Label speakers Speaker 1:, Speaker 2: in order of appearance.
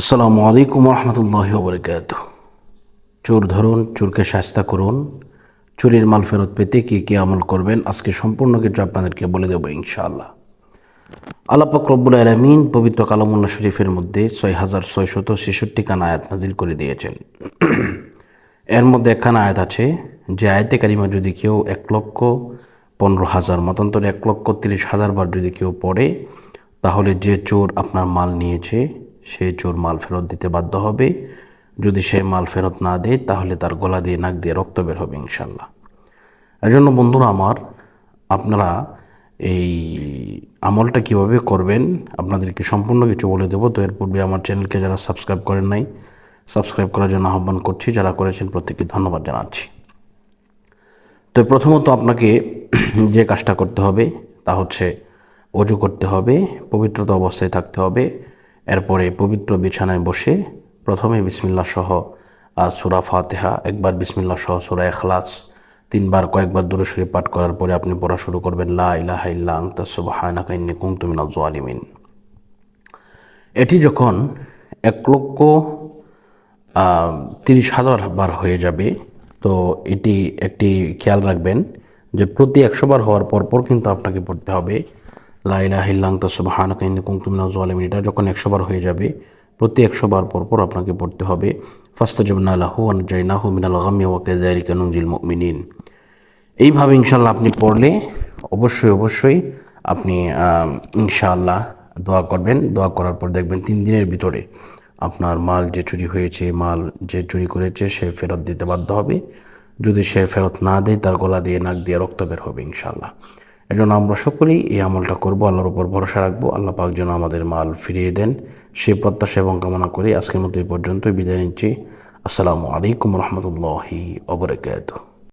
Speaker 1: আসসালামু আলাইকুম রহমতুল্লাহ বরকাত চোর ধরুন, চোরকে শাস্তা করুন, চুরির মাল ফেরত পেতে কী কী আমল করবেন, আজকে সম্পূর্ণ কিছু আপনাদেরকে বলে দেবো ইনশাআল্লাহ। আল্লাপাক রব্বুল আলমিন পবিত্র কালামুল্লাহ শরীফের মধ্যে ছয় হাজার ছয়শত ছেষট্টি খান আয়াত নাজিল করে দিয়েছেন। এর মধ্যে একখানা আয়াত আছে, যে আয়াতে কারিমা যদি কেউ এক লক্ষ পনেরো হাজার, মতান্তরে এক লক্ষ তিরিশ হাজার বার যদি কেউ পড়ে, তাহলে যে চোর আপনার মাল নিয়েছে সে চোর মাল ফেরত দিতে বাধ্য হবে। যদি সে মাল ফেরত না দেয়, তাহলে তার গলা দিয়ে, নাক দিয়ে রক্ত বের হবে ইনশাল্লাহ এজন্য বন্ধুরা আমার, আপনারা এই আমলটা কীভাবে করবেন, আপনাদেরকে সম্পূর্ণ কিছু বলে দেবো। তো এর পূর্বে আমার চ্যানেলকে যারা সাবস্ক্রাইব করেন নাই, সাবস্ক্রাইব করার জন্য আহ্বান করছি, যারা করেছেন প্রত্যেককে ধন্যবাদ জানাচ্ছি। তো প্রথমত আপনাকে যে কাজটা করতে হবে, তা হচ্ছে অজু করতে হবে, পবিত্রতা অবস্থায় থাকতে হবে। এরপরে পবিত্র বিছানায় বসে প্রথমে বিসমিল্লা সহ সুরা ফাতেহা, একবার বিসমিল্লা সহ সুরা এখলাস তিনবার কয়েকবার দূরে সরে পাঠ করার পরে আপনি পড়া শুরু করবেন, লা এটি যখন এক লক্ষ তিরিশ হাজার বার হয়ে যাবে, তো এটি একটি খেয়াল রাখবেন যে প্রতি একশো বার হওয়ার পর পর কিন্তু আপনাকে পড়তে হবে। লাইলা হিল্লাং তসবাহান কাইন্দি কুমতুমিনা জলিমিন এটা যখন একশো বার হয়ে যাবে, প্রতি একশো বার পর পর আপনাকে পড়তে হবে ফাস্তা জবনা লাহু আন জাইনাহু মিনাল গামি ওয়াকে জারিকা নুজিল মুমিনিন। এইভাবে ইনশাল্লাহ আপনি পড়লে অবশ্যই অবশ্যই আপনি ইনশাআল্লাহ দোয়া করবেন। দোয়া করার পর দেখবেন তিন দিনের ভিতরে আপনার মাল যে চুরি হয়েছে, মাল যে চুরি করেছে, সে ফেরত দিতে বাধ্য হবে। যদি সে ফেরত না দেয়, তার গলা দিয়ে, নাক দিয়ে রক্ত বের হবে ইনশাআল্লাহ এজন্য আমরা সকলেই এই আমলটা করব, আল্লাহর উপর ভরসা রাখব। আল্লাহ পাক যেন আমাদের মাল ফিরিয়ে দেন। সে প্রত্যাশা এবং কামনা করি আজকের মতো এই পর্যন্তই বিদায় নিচ্ছি। আসসালামু আলাইকুম রহমতুল্লাহি অবরাকাতুহ